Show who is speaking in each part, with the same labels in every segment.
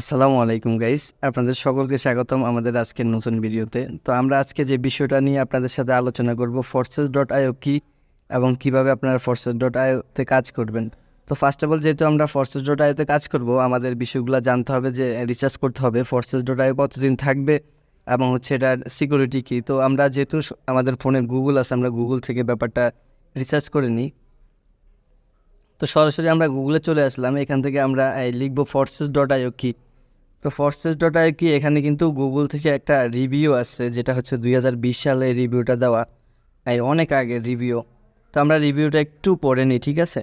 Speaker 1: আসসালামু আলাইকুম গাইস আপনাদের সকলকে স্বাগতম আমাদের আজকের নতুন ভিডিওতে। তো আমরা আজকে যে বিষয়টা নিয়ে আপনাদের সাথে আলোচনা করব ফোর্সেস ডট আইও কি এবং কীভাবে আপনারা ফোর্সেস ডট আইওতে কাজ করবেন। তো ফার্স্ট অফ অল যেহেতু আমরা ফোর্সেস ডট আইওতে কাজ করব, আমাদের বিষয়গুলো জানতে হবে যে রিসার্চ করতে হবে ফোর্সেস ডট আইও কতদিন থাকবে এবং হচ্ছে এটার সিকিউরিটি কী। তো আমরা যেহেতু আমাদের ফোনে গুগল আছে, আমরা গুগল থেকে ব্যাপারটা রিসার্চ করে নিই। তো সরাসরি আমরা গুগলে চলে আসলাম, এখান থেকে আমরা লিখব ফোর্সেস ডট আইও কি। তো ফোর্সেস ডট আই কি এখানে কিন্তু গুগল থেকে একটা রিভিউ আসছে, যেটা হচ্ছে দুই হাজার বিশ সালে রিভিউটা দেওয়া। এই অনেক আগে রিভিউ তো আমরা রিভিউটা একটু পড়ে নিই, ঠিক আছে?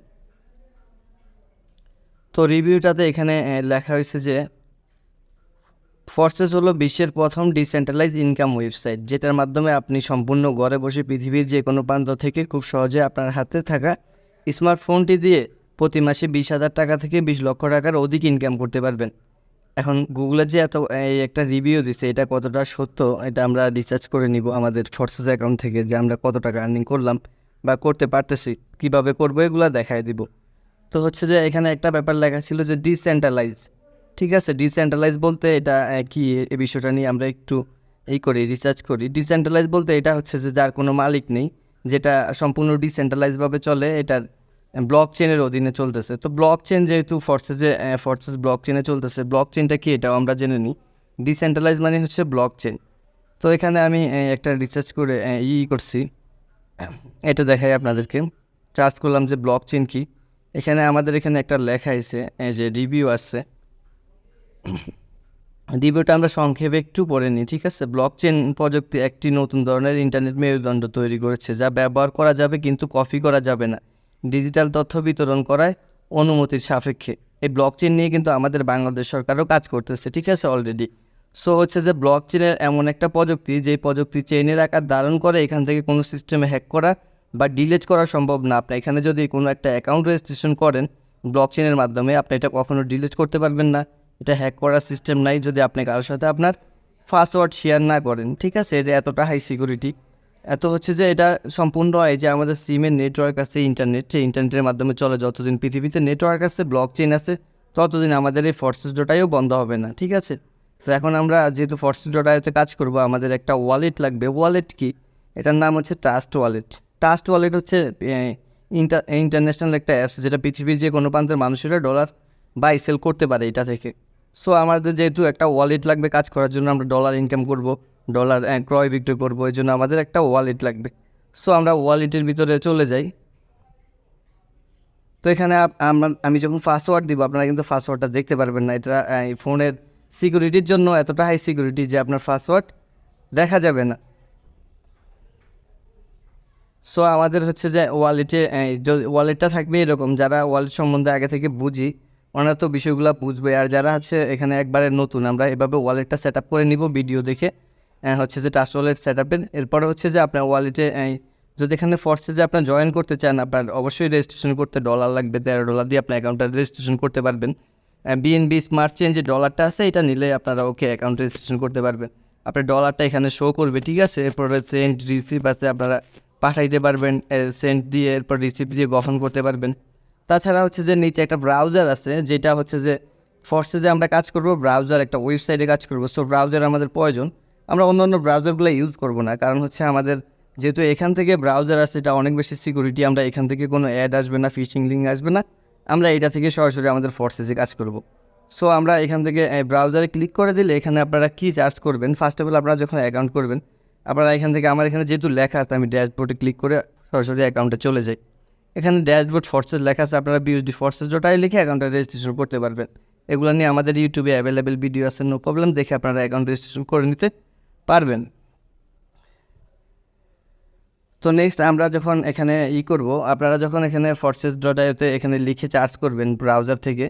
Speaker 1: তো রিভিউটাতে এখানে লেখা হয়েছে যে ফোর্সেস হলো বিশ্বের প্রথম ডিসেন্ট্রালাইজ ইনকাম ওয়েবসাইট যেটার মাধ্যমে আপনি সম্পূর্ণ ঘরে বসে পৃথিবীর যে কোনো প্রান্ত থেকে খুব সহজে আপনার হাতে থাকা স্মার্টফোনটি দিয়ে প্রতি মাসে বিশ হাজার টাকা থেকে বিশ লক্ষ টাকার অধিক ইনকাম করতে পারবেন। এখন গুগলের যে এত, এই একটা রিভিউ দিছে, এটা কতটা সত্য, এটা আমরা রিসার্চ করে নিব আমাদের ফোর্সেস অ্যাকাউন্ট থেকে যে আমরা কত টাকা আর্নিং করলাম বা করতে পারতেছি, কীভাবে করব, এগুলো দেখায় দিব। তো হচ্ছে যে এখানে একটা ব্যাপার লেখা ছিল যে ডিসেন্ট্রালাইজ ঠিক আছে? ডিসেন্ট্রালাইজ বলতে এটা কি এই বিষয়টা নিয়ে আমরা একটু এই করি রিসার্চ করি। ডিসেন্ট্রালাইজ বলতে এটা হচ্ছে যে যার কোনো মালিক নেই, যেটা সম্পূর্ণ ডিসেন্ট্রালাইজভাবে চলে, এটার ব্লক চেনের অধীনে চলতেছে। তো ব্লক চেন যেহেতু ফোর্সেসে ফোর্সেস ব্লক চেনে চলতেছে ব্লক চেনটা কি এটাও আমরা জেনে নিই। ডিসেন্ট্রালাইজ মানে হচ্ছে ব্লক চেন তো এখানে আমি একটা রিসার্চ করে ই করছি। এটা দেখাই আপনাদেরকে। চার্জ করলাম যে ব্লক চেন কী। এখানে আমাদের এখানে একটা লেখা আছে যে রিভিউ আসছে। রিভিউটা আমরা সংক্ষেপে একটু পড়ে নিই, ঠিক আছে? ব্লক চেন প্রযুক্তি একটি নতুন ধরনের ইন্টারনেট মেরুদণ্ড তৈরি করেছে, যা ব্যবহার করা যাবে কিন্তু কপি করা যাবে না। ডিজিটাল তথ্য বিতরণ করায় অনুমতির সাপেক্ষে। এই ব্লক চেন নিয়ে কিন্তু আমাদের বাংলাদেশ সরকারও কাজ করতেছে, ঠিক আছে অলরেডি সো হচ্ছে যে ব্লক চেনের এমন একটা প্রযুক্তি যে প্রযুক্তি চেইনের আকার ধারণ করে এখান থেকে কোনো সিস্টেমে হ্যাক করা বা ডিলেট করা সম্ভব না। আপনি এখানে যদি কোনো একটা অ্যাকাউন্ট রেজিস্ট্রেশন করেন ব্লক চেনের মাধ্যমে আপনি এটা কখনো ডিলিট করতে পারবেন না। এটা হ্যাক করার সিস্টেম নাই যদি আপনি কারোর সাথে আপনার পাসওয়ার্ড শেয়ার না করেন, ঠিক আছে? এটা এতটা হাই সিকিউরিটি এত হচ্ছে যে এটা সম্পূর্ণ এই যে আমাদের সিমের নেটওয়ার্ক আছে ইন্টারনেট সেই ইন্টারনেটের মাধ্যমে চলে যতদিন পৃথিবীতে নেটওয়ার্ক আছে ব্লক চেইন আছে, ততদিন আমাদের এই ফোর্সেস ডোটাইও বন্ধ হবে না, ঠিক আছে? তো এখন আমরা যেহেতু ফোর্সেস ডোটাইতে কাজ করব, আমাদের একটা ওয়ালেট লাগবে। ওয়ালেট কি? এটার নাম হচ্ছে ট্রাস্ট ওয়ালেট ট্রাস্ট ওয়ালেট হচ্ছে ইন্টার ইন্টারন্যাশনাল একটা অ্যাপস যেটা পৃথিবীর যে কোনো প্রান্তের মানুষেরা ডলার বাই সেল করতে পারে এটা থেকে। সো আমাদের যেহেতু একটা ওয়ালেট লাগবে কাজ করার জন্য, আমরা ডলার ইনকাম করব। ডলার ক্রয় বিক্রয় করব, এই জন্য আমাদের একটা ওয়ালেট লাগবে। সো আমরা ওয়ালেটের ভিতরে চলে যাই। তো এখানে আমরা, আমি যখন পাসওয়ার্ড দিব, আপনারা কিন্তু পাসওয়ার্ডটা দেখতে পারবেন না। এটা এই ফোনের সিকিউরিটির জন্য এতটা হাই সিকিউরিটি যে আপনার পাসওয়ার্ড দেখা যাবে না। সো আমাদের হচ্ছে যে ওয়ালেটে ওয়ালেটটা থাকবে এরকম। যারা ওয়ালেট সম্বন্ধে আগে থেকে বুঝি, ওনারা তো বিষয়গুলো বুঝবে। আর যারা হচ্ছে এখানে একবারে নতুন, আমরা এভাবে ওয়ালেটটা সেট করে নিব ভিডিও দেখে। হচ্ছে যে ট্রাস্ট ওয়ালেট সেট আপের এরপরে হচ্ছে যে আপনার ওয়ালেটে যদি এখানে ফোর্সে যে আপনার জয়েন করতে চান, আপনার অবশ্যই রেজিস্ট্রেশন করতে ডলার লাগবে, তেরো ডলার দিয়ে আপনার অ্যাকাউন্টটা রেজিস্ট্রেশন করতে পারবেন। বিএনবি স্মার্ট চেন যে ডলারটা আছে, এটা নিলে আপনারা ওকে অ্যাকাউন্ট রেজিস্ট্রেশন করতে পারবেন। আপনার ডলারটা এখানে শো করবে, ঠিক আছে? এরপরে সেন্ট রিসিভ আছে, আপনারা পাঠাইতে পারবেন সেন্ট দিয়ে এরপর রিসিভ দিয়ে গঠন করতে পারবেন। তাছাড়া হচ্ছে যে নিচে একটা ব্রাউজার আছে, যেটা হচ্ছে যে ফোর্সে যে আমরা কাজ করব ব্রাউজার একটা ওয়েবসাইটে কাজ করব। সো ব্রাউজার আমাদের প্রয়োজন। আমরা অন্য অন্য ব্রাউজারগুলো ইউজ করব না। কারণ হচ্ছে আমাদের যেহেতু এখান থেকে ব্রাউজার আছে, এটা অনেক বেশি সিকিউরিটি আমরা এখান থেকে কোনো অ্যাড আসবে না ফিশিং লিঙ্ক আসবে না। আমরা এটা থেকে সরাসরি আমাদের ফোর্সেসে কাজ করব। সো আমরা এখান থেকে ব্রাউজারে ক্লিক করে দিলে এখানে আপনারা কী চার্জ করবেন? ফার্স্ট অফ অল আপনারা যখন অ্যাকাউন্ট করবেন, আপনারা এখান থেকে, আমার এখানে যেহেতু লেখা আছে, আমি ড্যাশবোর্ডে ক্লিক করে সরাসরি অ্যাকাউন্টে চলে যাই। এখানে ড্যাশবোর্ড ফোর্সেস লেখা আছে, আপনারা বিউসডি ফোর্সেস ডটাই লিখে অ্যাকাউন্টে রেজিস্ট্রেশন করতে পারবেন। এগুলো নিয়ে আমাদের ইউটিউবে অ্যাভেলেবেল ভিডিও আছে নো প্রবলেম দেখে আপনারা অ্যাকাউন্ট রেজিস্ট্রেশন করে নিতে পারবেন। তো নেক্সট আমরা যখন এখানে ই করব, আপনারা যখন এখানে ফোর্সেস ডট এখানে লিখে চার্জ করবেন ব্রাউজার থেকে,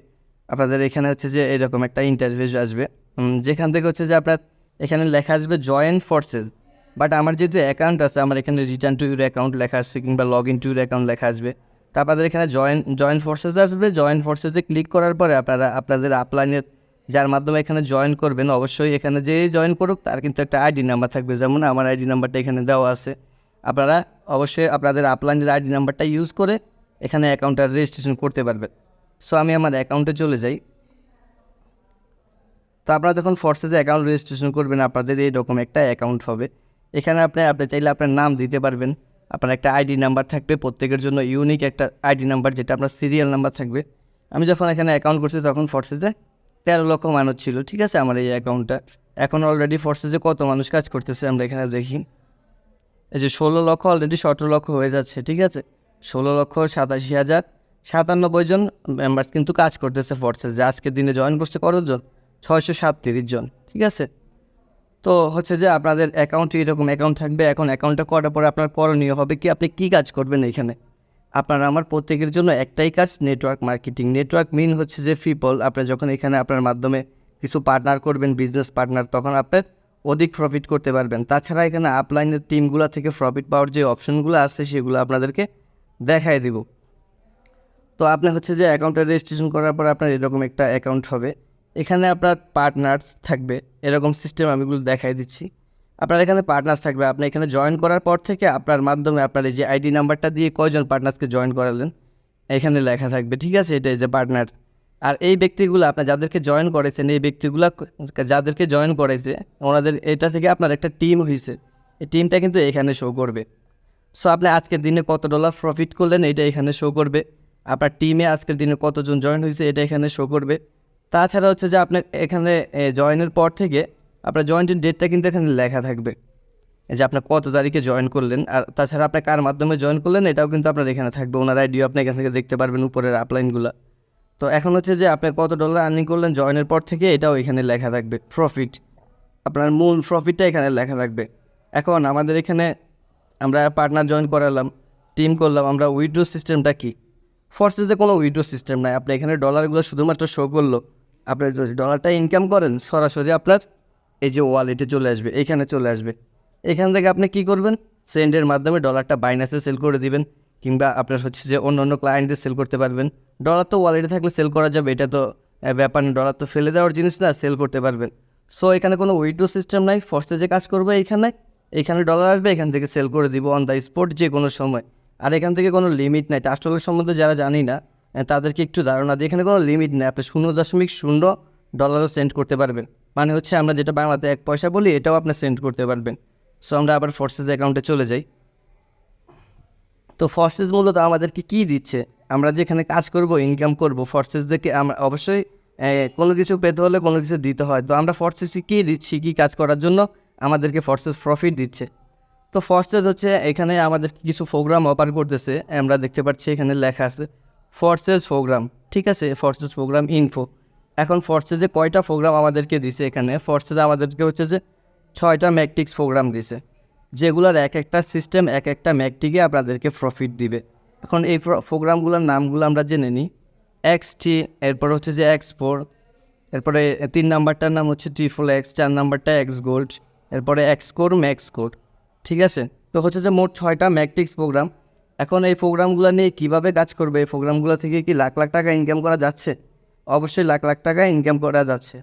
Speaker 1: আপনাদের এখানে হচ্ছে যে এরকম একটা ইন্টারভিউ আসবে। যেখান থেকে হচ্ছে যে আপনার এখানে লেখা আসবে জয়েন ফোর্সেস বাট আমার যেহেতু অ্যাকাউন্ট আছে, আমার এখানে রিটার্ন টু ইউর অ্যাকাউন্ট লেখা আসছে কিংবা log in to your account লেখা আসবে। তা আপনাদের এখানে জয়েন জয়েন ফোর্সেস আসবে জয়েন ফোর্সেসে ক্লিক করার পরে আপনারা, আপনাদের আপলাইনের যার মাধ্যমে এখানে জয়েন করবেন, অবশ্যই এখানে যে জয়েন করুক, তার কিন্তু একটা আইডি নাম্বার থাকবে। যেমন আমার আইডি নাম্বারটা এখানে দেওয়া আছে। আপনারা অবশ্যই আপনাদের আপলাইনের আইডি নাম্বারটা ইউজ করে এখানে অ্যাকাউন্টটা রেজিস্ট্রেশন করতে পারবেন। সো আমি আমার অ্যাকাউন্টে চলে যাই। তো আপনারা যখন ফোর্সেসে অ্যাকাউন্ট রেজিস্ট্রেশন করবেন, আপনাদের এইরকম একটা অ্যাকাউন্ট হবে। এখানে আপনি আপনি চাইলে আপনার নাম দিতে পারবেন। আপনার একটা আইডি নাম্বার থাকবে। প্রত্যেকের জন্য ইউনিক একটা আইডি নাম্বার যেটা আপনার সিরিয়াল নাম্বার থাকবে। আমি যখন এখানে অ্যাকাউন্ট করছি, তখন ফোর্সেসে তেরো লক্ষ মানুষ ছিল, ঠিক আছে, আমার এই অ্যাকাউন্টটা এখন অলরেডি ফোর্সেসে কত মানুষ কাজ করতেছে আমরা এখানে দেখি। এই যে ষোলো লক্ষ অলরেডি সতেরো লক্ষ হয়ে যাচ্ছে, ঠিক আছে। ষোলো লক্ষ সাতাশি হাজার সাতানব্বই জন মেম্বার্স কিন্তু কাজ করতেছে ফোর্সেস যে আজকের দিনে জয়েন করছে কতজন ছয়শো সাতত্রিশ জন, ঠিক আছে। তো হচ্ছে যে আপনাদের অ্যাকাউন্টে এরকম অ্যাকাউন্ট থাকবে। এখন অ্যাকাউন্টটা করার পরে আপনার করণীয় হবে কি? আপনি কী কাজ করবেন এখানে? আপনার আমার প্রত্যেকের জন্য একটাই কাজ নেটওয়ার্ক মার্কেটিং নেটওয়ার্ক মিন হচ্ছে যে পিপল আপনি যখন এখানে আপনার মাধ্যমে কিছু পার্টনার করবেন বিজনেস পার্টনার তখন আপনার অধিক প্রফিট করতে পারবেন। তাছাড়া এখানে আপলাইনের টিমগুলো থেকে প্রফিট পাওয়ার যে অপশনগুলো আছে, সেগুলো আপনাদেরকে দেখাই দিব। তো আপনি হচ্ছে যে অ্যাকাউন্টটা রেজিস্ট্রেশন করার পর আপনার এরকম একটা অ্যাকাউন্ট হবে। এখানে আপনার পার্টনার্স থাকবে। এরকম সিস্টেম আমিগুলো দেখাই দিচ্ছি। আপনার এখানে পার্টনার্স থাকবে। আপনি এখানে জয়েন করার পর থেকে আপনার মাধ্যমে আপনার এই যে আইডি নাম্বারটা দিয়ে কয়জন পার্টনার্সকে জয়েন করালেন, এখানে লেখা থাকবে। ঠিক আছে? এটা যে পার্টনার আর এই ব্যক্তিগুলো আপনার যাদেরকে জয়েন করেছেন, এই ব্যক্তিগুলো যাদেরকে জয়েন করেছে, ওনাদের এটা থেকে আপনার একটা টিম হয়েছে এই টিমটা কিন্তু এখানে শো করবে। সো আপনি আজকের দিনে কত ডলার প্রফিট করলেন, এটা এখানে শো করবে। আপনার টিমে আজকের দিনে কতজন জয়েন হয়েছে এটা এখানে শো করবে। তাছাড়া হচ্ছে যে আপনার এখানে জয়েনের পর থেকে আপনার জয়েন্টের ডেটটা কিন্তু এখানে লেখা থাকবে। যে আপনার কত তারিখে জয়েন করলেন, আর তাছাড়া আপনি কার মাধ্যমে জয়েন করলেন, এটাও কিন্তু আপনার এখানে থাকবে। ওনার আইডিও আপনি এখান থেকে দেখতে পারবেন উপরের আপলাইনগুলো তো এখন হচ্ছে যে আপনি কত ডলার আর্নিং করলেন জয়েনের পর থেকে, এটাও এখানে লেখা থাকবে প্রফিট আপনার মূল প্রফিটটা এখানে লেখা থাকবে। এখন আমাদের এখানে আমরা পার্টনার জয়েন করালাম টিম করলাম, আমরা উইড্রো সিস্টেমটা কি? ফোর্সেসে কোনো উইড্রো সিস্টেম নাই। আপনি এখানে ডলারগুলো শুধুমাত্র শো করল। আপনি যদি ডলারটা ইনকাম করেন, সরাসরি আপনার এই যে ওয়ালেটে চলে আসবে, এখানে চলে আসবে। এখান থেকে আপনি কি করবেন? সেন্ডের মাধ্যমে ডলারটা বাইনাসে সেল করে দিবেন, কিংবা আপনার হচ্ছে যে অন্য অন্য ক্লায়েন্টদের সেল করতে পারবেন। ডলার তো ওয়ালেটে থাকলে সেল করা যাবে, এটা তো ব্যাপার না। ডলার তো ফেলে দেওয়ার জিনিস না সেল করতে পারবেন। সো এখানে কোনো উইড্রো সিস্টেম নাই ফর্সে যে কাজ করবে এইখানে, এখানে ডলার আসবে, এখান থেকে সেল করে দিব অন দ্য স্পট যে কোনো সময়। আর এখান থেকে কোনো লিমিট নাই। টাস্টলের সম্বন্ধে যারা জানি না তাদেরকে একটু ধারণা দিই এখানে কোনো লিমিট নেই। আপনি শূন্য দশমিক শূন্য ডলারও সেন্ড করতে পারবেন। মানে হচ্ছে আমরা যেটা বাংলাতে এক পয়সা বলি, এটাও আপনি সেন্ড করতে পারবেন। সো আমরা আবার ফোর্সেস অ্যাকাউন্টে চলে যাই। তো ফোর্সেস মূলত আমাদেরকে কী দিচ্ছে? আমরা যেখানে কাজ করব ইনকাম করব ফোর্সেসদেরকে আমরা অবশ্যই কোনো কিছু পেতে হলে কোনো কিছু দিতে হয়। তো আমরা ফোর্সেসকে কী দিচ্ছি, কী কাজ করার জন্য? আমাদেরকে ফোর্সেস প্রফিট দিচ্ছে। তো ফোর্সেস হচ্ছে, এখানে আমাদের কিছু প্রোগ্রাম অফার করতেছে। আমরা দেখতে পাচ্ছি এখানে লেখা আছে ফোর্সেস প্রোগ্রাম ঠিক আছে? ফোর্সেস প্রোগ্রাম ইনফো এখন ফোর্সে যে কয়টা প্রোগ্রাম আমাদেরকে দিছে এখানে? ফোর্সেসে আমাদেরকে হচ্ছে যে ছয়টা ম্যাকটিক্স প্রোগ্রাম দিছে। যেগুলোর এক একটা সিস্টেম এক একটা ম্যাকটিকে আপনাদেরকে প্রফিট দিবে। এখন এই প্রোগ্রামগুলোর নামগুলো আমরা জেনে নিই। এক্স টি এরপর হচ্ছে যে এক্স ফোর এরপরে তিন নাম্বারটার নাম হচ্ছে ট্রিপল এক্স চার নাম্বারটা এক্স গোল্ড এরপরে এক্স কোর ম্যাক্স কোড ঠিক আছে? তো হচ্ছে যে মোট ছয়টা ম্যাকটিক্স প্রোগ্রাম এখন এই প্রোগ্রামগুলো নিয়ে কীভাবে কাজ করবে? এই প্রোগ্রামগুলো থেকে কি লাখ লাখ টাকা ইনকাম করা যাচ্ছে? অবশ্যই লাখ লাখ টাকা ইনকাম করা যাচ্ছে।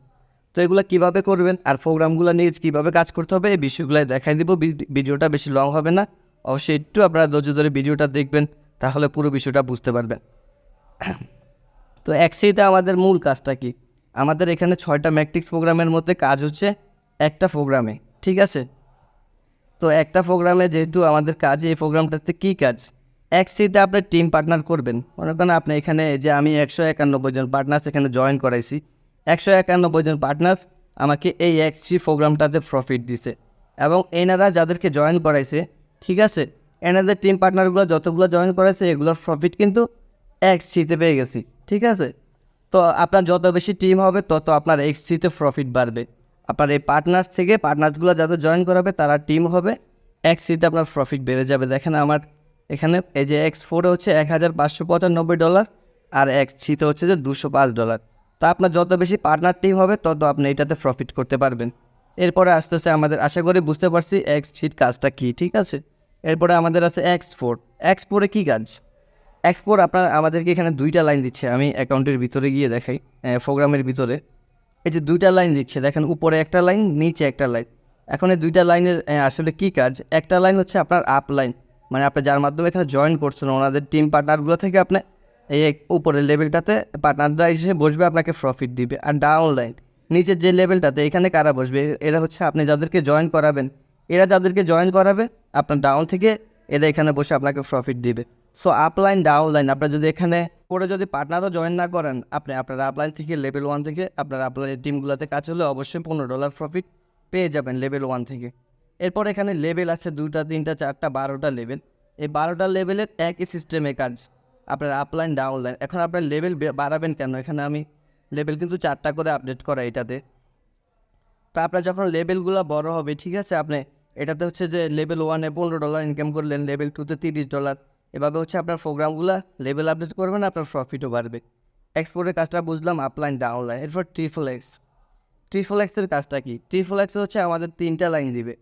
Speaker 1: তো এগুলো কীভাবে করবেন আর প্রোগ্রামগুলো নিয়ে কীভাবে কাজ করতে হবে, এই বিষয়গুলো দেখাই দিব। ভিডিওটা বেশি লং হবে না। অবশ্যই একটু আপনারা ধৈর্য ধরে ভিডিওটা দেখবেন, তাহলে পুরো বিষয়টা বুঝতে পারবেন। তো একসাইতে আমাদের মূল কাজটা কি? আমাদের এখানে ছয়টা ম্যাট্রিক্স প্রোগ্রামের মধ্যে কাজ হচ্ছে একটা প্রোগ্রামে ঠিক আছে? তো একটা প্রোগ্রামে যেহেতু আমাদের কাজ, এই প্রোগ্রামটাতে কী কাজ? এক সিটে আপনার টিম পার্টনার করবেন। মনে করেন আপনি এখানে যে আমি একশো একানব্বই জন পার্টনার্স এখানে জয়েন করাইছি। একশো একানব্বই জন পার্টনার্স আমাকে এই এক্সি প্রোগ্রামটাতে প্রফিট দিছে। এবং এনারা যাদেরকে জয়েন করাইছে, ঠিক আছে? এনাদের টিম পার্টনারগুলো যতগুলো জয়েন করাইছে, এগুলোর প্রফিট কিন্তু এক্স সিতে পেয়ে গেছি, ঠিক আছে? তো আপনার যত বেশি টিম হবে, তত আপনার এক্স সিতে প্রফিট বাড়বে। আপনার এই পার্টনার থেকে পার্টনারসগুলো যাদের জয়েন করাবে, তারা টিম হবে এক্স সিতে আপনার প্রফিট বেড়ে যাবে। দেখেন আমার এখানে এই যে এক্স ফোরে হচ্ছে এক হাজার পাঁচশো পঁচানব্বই ডলার আর এক্স সিতে হচ্ছে যে দুশো পাঁচ ডলার। তো আপনার যত বেশি পার্টনার টিম হবে, তত আপনি এটাতে প্রফিট করতে পারবেন। এরপরে আস্তে আস্তে আমাদের আশা করি বুঝতে পারছি এক্স সিট কাজটা কী, ঠিক আছে? এরপরে আমাদের আছে এক্স ফোর এক্স ফোরে কী কাজ? এক্স ফোর আপনার, আমাদেরকে এখানে দুইটা লাইন দিচ্ছে। আমি অ্যাকাউন্টের ভিতরে গিয়ে দেখাই প্রোগ্রামের ভিতরে। এই যে দুইটা লাইন দিচ্ছে, দেখেন উপরে একটা লাইন নিচে একটা লাইন এখন এই দুইটা লাইনের আসলে কী কাজ? একটা লাইন হচ্ছে আপনার আপ লাইন মানে আপনি যার মাধ্যমে এখানে জয়েন করছেন, ওনাদের টিম পার্টনারগুলো থেকে আপনি এই উপরের লেভেলটাতে পার্টনাররা এসে বসবে, আপনাকে প্রফিট দিবে। আর ডাউন লাইন নিচের যে লেভেলটাতে এখানে কারা বসবে? এরা হচ্ছে আপনি যাদেরকে জয়েন করাবেন, এরা যাদেরকে জয়েন করাবে, আপনার ডাউন থেকে এরা এখানে বসে আপনাকে প্রফিট দিবে। সো আপলাইন ডাউনলাইন আপনার যদি এখানে পরে যদি পার্টনারও জয়েন না করেন, আপনি, আপনার আপলাইন থেকে লেভেল ওয়ান থেকে, আপনার আপলাইনের টিমগুলোতে কাজ হলে অবশ্যই পনেরো ডলার প্রফিট পেয়ে যাবেন লেভেল ওয়ান থেকে। এরপর এখানে লেভেল আছে দুটা তিনটা, চারটা, বারোটা লেভেল এই বারোটা লেভেলের একই সিস্টেমে কাজ। আপনার আপলাইন ডাউনলাইন এখন আপনার লেভেল বাড়াবেন কেন? এখানে আমি লেভেল কিন্তু চারটা করে আপডেট করা এটাতে। তো আপনার যখন লেভেলগুলো বড় হবে, ঠিক আছে? আপনি এটাতে হচ্ছে যে লেভেল ওয়ানে পনেরো ডলার ইনকাম করলেন লেভেল টুতে তিরিশ ডলার এভাবে হচ্ছে আপনার প্রোগ্রামগুলো লেভেল আপডেট করবেন, আপনার প্রফিটও বাড়বে। এক্সপোর্টের কাজটা বুঝলাম আপলাইন ডাউনলাইন এরপর ট্রিপল এক্স ট্রিপল এক্সের কাজটা কি? ট্রিপল এক্স হচ্ছে আমাদের তিনটা লাইন দিবে।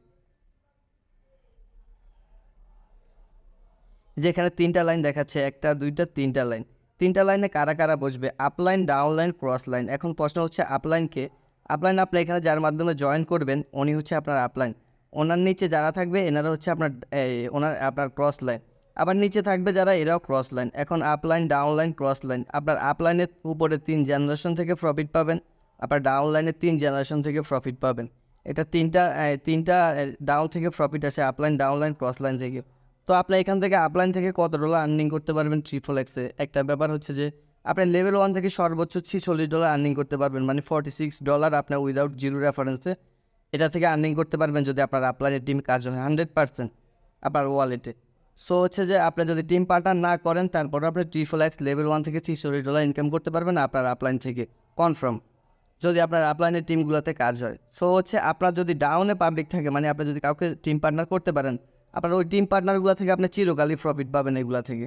Speaker 1: যেখানে তিনটা লাইন দেখাচ্ছে, একটা, দুইটা, তিনটা লাইন। তিনটা লাইনে কারা কারা বসবে? আপলাইন ডাউনলাইন ক্রস লাইন এখন প্রশ্ন হচ্ছে আপলাইনকে আপলাইন আপনি এখানে যার মাধ্যমে জয়েন করবেন, উনি হচ্ছে আপনার আপলাইন ওনার নিচে যারা থাকবে, এনারা হচ্ছে আপনার ওনার, আপনার ক্রস লাইন আবার নিচে থাকবে যারা, এরাও ক্রস লাইন এখন আপলাইন ডাউনলাইন ক্রস লাইন আপনার আপলাইনের উপরে তিন জেনারেশন থেকে প্রফিট পাবেন আপনার ডাউনলাইনের তিন জেনারেশন থেকে প্রফিট পাবেন। এটা তিনটা তিনটা ডাউন থেকে প্রফিট আসে আপলাইন ডাউনলাইন ক্রস লাইন থেকে। তো আপনি এখান থেকে আপলাইন থেকে কত ডলার আর্নিং করতে পারবেন ট্রিপল এক্সে একটা ব্যাপার হচ্ছে যে, আপনি লেভেল ওয়ান থেকে সর্বোচ্চ ছিচল্লিশ ডলার আর্নিং করতে পারবেন। মানে ফর্টি সিক্স ডলার আপনার উইদাউট জিরো রেফারেন্সে এটা থেকে আর্নিং করতে পারবেন যদি আপনার আপলাইনের টিম কাজ হয় হান্ড্রেড পার্সেন্ট আপনার ওয়ালেটে সো হচ্ছে যে আপনি যদি টিম পার্টনার না করেন তারপর আপনি ট্রিপল এক্স লেভেল ওয়ান থেকে ছিচল্লিশ ডলার ইনকাম করতে পারবেন আপনার আপলাইন থেকে। কনফার্ম যদি আপনার আপলাইনের টিমগুলোতে কাজ হয়। সো হচ্ছে আপনার যদি ডাউনে পাবলিক থাকে মানে আপনি যদি কাউকে টিম পার্টনার করতে পারেন আপনার ওই টিম পার্টনারগুলো থেকে আপনি চিরকালই প্রফিট পাবেন এগুলা থেকে।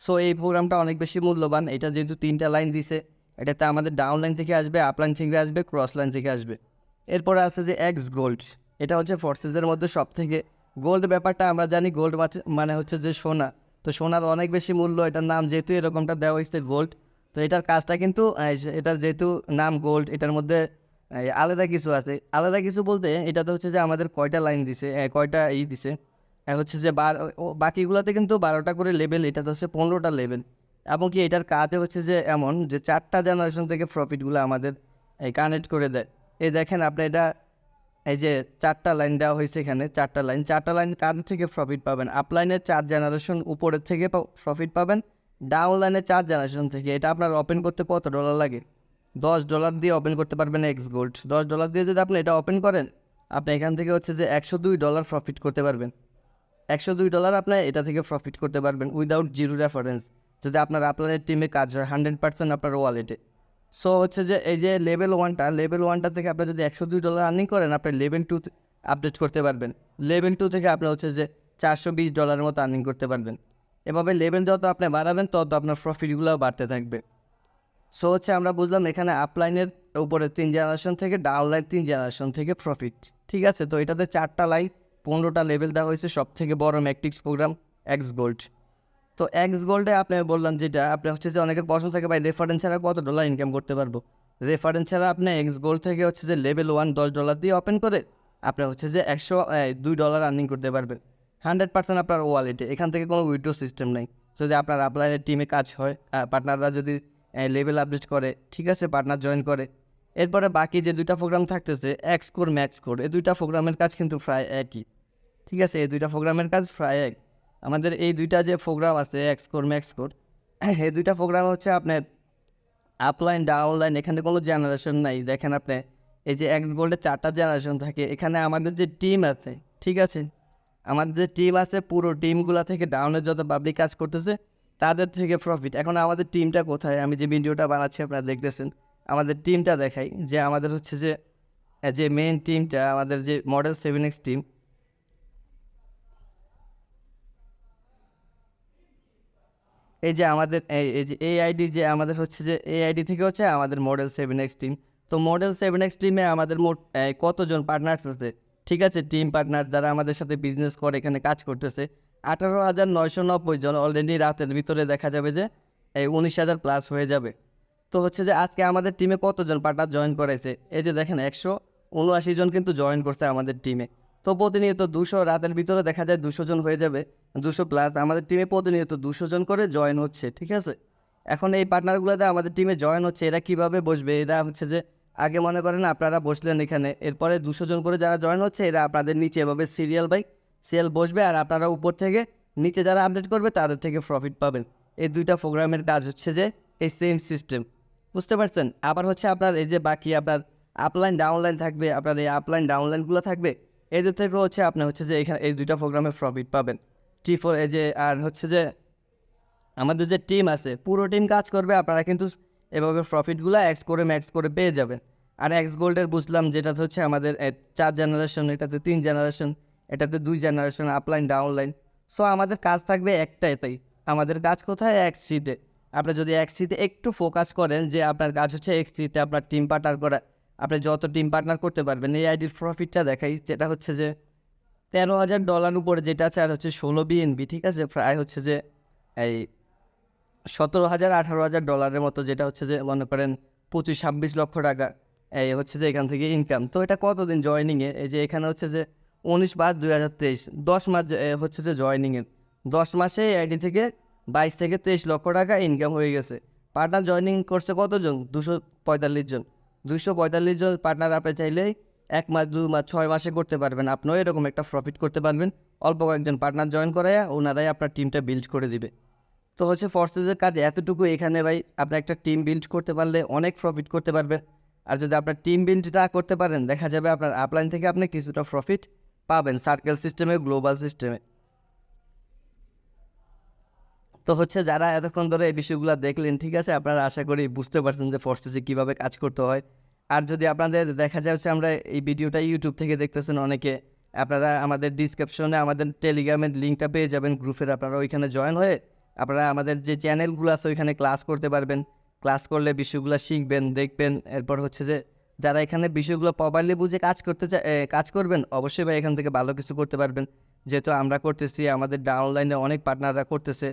Speaker 1: সো এই প্রোগ্রামটা অনেক বেশি মূল্যবান। এটা যেহেতু তিনটা লাইন দিছে, এটাতে আমাদের ডাউন লাইন থেকে আসবে আপলাইন থেকে আসবে ক্রস লাইন থেকে আসবে। এরপরে আছে যে এক্স গোল্ড এটা হচ্ছে ফোর্সেসের মধ্যে সব থেকে গোল্ড ব্যাপারটা আমরা জানি। গোল্ড মানে হচ্ছে যে সোনা। তো সোনার অনেক বেশি মূল্য, এটার নাম যেহেতু এরকমটা দেওয়া হয়েছে গোল্ড তো এটার কাজটা কিন্তু এটার যেহেতু নাম গোল্ড এটার মধ্যে আলাদা কিছু আছে। আলাদা কিছু বলতে, এটাতে হচ্ছে যে আমাদের কয়টা লাইন দিছে কয়টা ই দিছে? হচ্ছে যে বার বাকিগুলোতে কিন্তু বারোটা করে লেভেল এটাতে হচ্ছে পনেরোটা লেভেল এবং কি এটার কাজে হচ্ছে যে এমন যে চারটা জেনারেশন থেকে প্রফিটগুলো আমাদের, এই কানেক্ট করে দেয়। এই দেখেন আপনি এটা, এই যে চারটা লাইন দেওয়া হয়েছে এখানে, চারটা লাইন চারটা লাইন কাদের থেকে প্রফিট পাবেন? আপলাইনের চার জেনারেশন উপরের থেকে প্রফিট পাবেন ডাউন লাইনের চার জেনারেশন থেকে। এটা আপনার ওপেন করতে কত ডলার লাগে? দশ ডলার দিয়ে ওপেন করতে পারবেন এক্স গোল্ড দশ ডলার দিয়ে যদি আপনি এটা ওপেন করেন, আপনি এখান থেকে হচ্ছে যে একশো দুই ডলার প্রফিট করতে পারবেন। একশো দুই ডলার আপনি এটা থেকে প্রফিট করতে পারবেন উইদাউট জিরো রেফারেন্স যদি আপনার, আপনাদের টিমে কাজ হয় হান্ড্রেড পার্সেন্ট আপনার ওয়ালেটে সো হচ্ছে যে এই যে লেভেল ওয়ানটা লেভেল ওয়ানটা থেকে আপনি যদি একশো দুই ডলার আর্নিং করেন, আপনি লেভেল টু আপডেট করতে পারবেন। লেভেল টু থেকে আপনি হচ্ছে যে চারশো বিশ ডলারের মতো আর্নিং করতে পারবেন। এভাবে লেভেল যত আপনি বাড়াবেন, তত আপনার প্রফিটগুলোও বাড়তে থাকবে। সো হচ্ছে আমরা বুঝলাম এখানে আপলাইনের উপরে তিন জেনারেশন থেকে ডাউনলাইন তিন জেনারেশন থেকে প্রফিট ঠিক আছে? তো এটাতে চারটা লাইন পনেরোটা লেভেল দেওয়া হয়েছে সব থেকে বড় ম্যাট্রিক্স প্রোগ্রাম এক্স গোল্ড তো এক্স গোল্ডে আপনি বললাম যেটা আপনি হচ্ছে যে অনেকের প্রশ্ন থাকে, ভাই রেফারেন্স ছাড়া কত ডলার ইনকাম করতে পারব? রেফারেন্স ছাড়া আপনি এক্স গোল্ড থেকে হচ্ছে যে লেভেল ওয়ান দশ ডলার দিয়ে ওপেন করে আপনি হচ্ছে যে একশো দুই ডলার আর্নিং করতে পারবেন। হান্ড্রেড পার্সেন্ট আপনার ওয়ালেটে এখান থেকে কোনো উইড্রো সিস্টেম নেই। যদি আপনার আপনার টিমে কাজ হয় পার্টনাররা যদি লেভেল আপডেট করে, ঠিক আছে পার্টনার জয়েন করে। এরপরে বাকি যে দুইটা প্রোগ্রাম থাকতেছে এক্স কোর ম্যাক্স কোর এই দুইটা প্রোগ্রামের কাজ কিন্তু প্রায় একই। ঠিক আছে, এই দুইটা প্রোগ্রামের কাজ প্রায় এক। আমাদের এই দুইটা যে প্রোগ্রাম আছে এক্স কোর ম্যাক্স কোর এই দুইটা প্রোগ্রাম হচ্ছে আপনার আপলাইন ডাউনলাইন এখানে কোনো জেনারেশন নাই। দেখেন আপনি, এই যে এক্স গোল্ডে চারটা জেনারেশন থাকে, এখানে আমাদের যে টিম আছে, ঠিক আছে? আমাদের যে টিম আছে, পুরো টিমগুলো থেকে ডাউনের যত পাবলিক কাজ করতেছে, তাদের থেকে প্রফিট এখন আমাদের টিমটা কোথায়? আমি যে ভিডিওটা বানাচ্ছি, আপনারা দেখতেছেন। আমাদের টিমটা দেখাই, যে আমাদের হচ্ছে যে যে মেন টিমটা আমাদের যে মডেল সেভেন এক্স টিম এই যে আমাদের, এই যে এই আইডি যে আমাদের হচ্ছে যে এই আইডি থেকে হচ্ছে আমাদের মডেল সেভেন এক্স টিম তো মডেল সেভেন এক্স টিমে আমাদের মোট কতজন পার্টনার্স আছে? ঠিক আছে টিম পার্টনার যারা আমাদের সাথে বিজনেস করে, এখানে কাজ করতেছে। আঠারো হাজার নয়শো নব্বই জন অলরেডি রাতের ভিতরে দেখা যাবে যে এই উনিশ হাজার প্লাস হয়ে যাবে। তো হচ্ছে যে আজকে আমাদের টিমে কতজন পার্টনার জয়েন করেছে এই যে দেখেন, একশো উনআশি জন কিন্তু জয়েন করছে আমাদের টিমে তো প্রতিনিয়ত দুশো, রাতের ভিতরে দেখা যায় দুশো জন হয়ে যাবে। দুশো প্লাস আমাদের টিমে প্রতিনিয়ত দুশো জন করে জয়েন হচ্ছে, ঠিক আছে? এখন এই পার্টনারগুলোতে আমাদের টিমে জয়েন হচ্ছে, এরা কীভাবে বসবে? এরা হচ্ছে যে, আগে মনে করেন আপনারা বসলেন এখানে, এরপরে দুশো জন করে যারা জয়েন হচ্ছে, এরা আপনাদের নিচে এভাবে সিরিয়াল বাই সিরিয়াল বসবে আর আপনারা উপর থেকে নিচে যারা আপডেট করবে, তাদের থেকে প্রফিট পাবেন। এই দুইটা প্রোগ্রামের কাজ হচ্ছে যে, এই সেম সিস্টেম বুঝতে পারছেন? আবার হচ্ছে আপনার এই যে বাকি আপনার আপলাইন ডাউনলাইন থাকবে, আপনার এই আপলাইন ডাউনলাইনগুলো থাকবে এদের থেকেও হচ্ছে আপনি হচ্ছে যে এখানে এই দুইটা প্রোগ্রামে প্রফিট পাবেন। টি ফোর এই যে, আর হচ্ছে যে আমাদের যে টিম আছে, পুরো টিম কাজ করবে, আপনারা কিন্তু এভাবে প্রফিটগুলো এক্স করে ম্যাক্স করে পেয়ে যাবেন। আর এক্স গোল্ডের বুঝলাম যেটা হচ্ছে আমাদের চার জেনারেশন এটাতে তিন জেনারেশন এটাতে দুই জেনারেশন আপলাইন ডাউনলাইন সো আমাদের কাজ থাকবে একটা এটাই আমাদের কাজ কোথায়? এক্স সিটে আপনি যদি এক্স সিটে একটু ফোকাস করেন যে আপনার কাজ হচ্ছে এক্স সিটে আপনার টিম পার্টনার করা। আপনি যত টিম পার্টনার করতে পারবেন, এই আইডির প্রফিটটা দেখাই, যেটা হচ্ছে যে তেরো হাজার ডলার উপরে যেটা আছে, আর হচ্ছে ষোলো বিএনবি ঠিক আছে? প্রায় হচ্ছে যে এই সতেরো হাজার, আঠারো হাজার ডলারের মতো, যেটা হচ্ছে যে মনে করেন পঁচিশ, ছাব্বিশ লক্ষ টাকা, এই হচ্ছে যে এখান থেকে ইনকাম তো এটা কতদিন জয়নিংয়ে এই যে এখানে হচ্ছে যে উনিশ পাঁচ দুই হাজার তেইশ, দশ মাস হচ্ছে যে জয়নিংয়ের দশ মাসে আইডি থেকে বাইশ থেকে তেইশ লক্ষ টাকা ইনকাম হয়ে গেছে। পার্টনার জয়নিং করছে কতজন? দুশো পঁয়তাল্লিশ জন। দুশো পঁয়তাল্লিশ জন পার্টনার আপনি চাইলেই এক মাস, দু মাস, ছয় মাসে করতে পারবেন। আপনিও এরকম একটা প্রফিট করতে পারবেন। অল্প কয়েকজন পার্টনার জয়েন করায় ওনারাই আপনার টিমটা বিল্ড করে দিবে। তো হচ্ছে ফোর্সেসের কাজ এতটুকু এখানে ভাই, আপনি একটা টিম বিল্ড করতে পারলে অনেক প্রফিট করতে পারবেন। আর যদি আপনার টিম বিল্ডটা করতে পারেন, দেখা যাবে আপনার আপলাইন থেকে আপনি কিছুটা প্রফিট পাবেন। সার্কেল সিস্টেমে গ্লোবাল সিস্টেমে তো হচ্ছে যারা এতক্ষণ ধরে এই বিষয়গুলো দেখলেন, ঠিক আছে? আপনারা আশা করি বুঝতে পারছেন যে ফোর্সেসে কীভাবে কাজ করতে হয়। আর যদি আপনাদের দেখা যাচ্ছে আমরা এই ভিডিওটা ইউটিউব থেকে দেখতেছেন অনেকে, আপনারা আমাদের ডিসক্রিপশনে আমাদের টেলিগ্রামের লিঙ্কটা পেয়ে যাবেন গ্রুপের আপনারা ওইখানে জয়েন হয়ে আপনারা আমাদের যে চ্যানেলগুলো আছে ওইখানে ক্লাস করতে পারবেন। ক্লাস করলে বিষয়গুলো শিখবেন, দেখবেন, এরপর হচ্ছে যে যারা এখানে বিষয়গুলো প্রপারলি বুঝে কাজ করতে চা কাজ করবেন, অবশ্যই ভাই এখান থেকে ভালো কিছু করতে পারবেন। যেহেতু আমরা করতেছি, আমাদের ডাউনলাইনে অনেক পার্টনাররা করতেছে।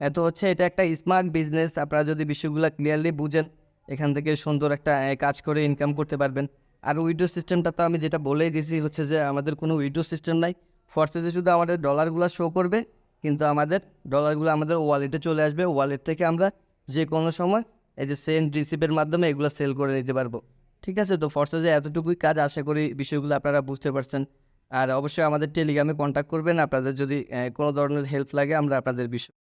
Speaker 1: এত হচ্ছে এটা একটা স্মার্ট বিজনেস আপনারা যদি বিষয়গুলো ক্লিয়ারলি বুঝেন, এখান থেকে সুন্দর একটা কাজ করে ইনকাম করতে পারবেন। আর উইডো সিস্টেমটা তো আমি যেটা বলেই দিয়েছি হচ্ছে যে, আমাদের কোনো উইডো সিস্টেম নাই। ফর্সেসে শুধু আমাদের ডলারগুলো শো করবে, কিন্তু আমাদের ডলারগুলো আমাদের ওয়ালেটে চলে আসবে। ওয়ালেট থেকে আমরা যে কোনো সময় এই যে সেন্ড রিসিপের মাধ্যমে এগুলো সেল করে নিতে পারব। ঠিক আছে? তো ফর্সেসে এতটুকুই কাজ, আশা করি বিষয়গুলো আপনারা বুঝতে পারছেন। আর অবশ্যই আমাদের টেলিগ্রামে কন্ট্যাক্ট করবেন। আপনাদের যদি কোনো ধরনের হেল্প লাগে, আমরা আপনাদের বিষয়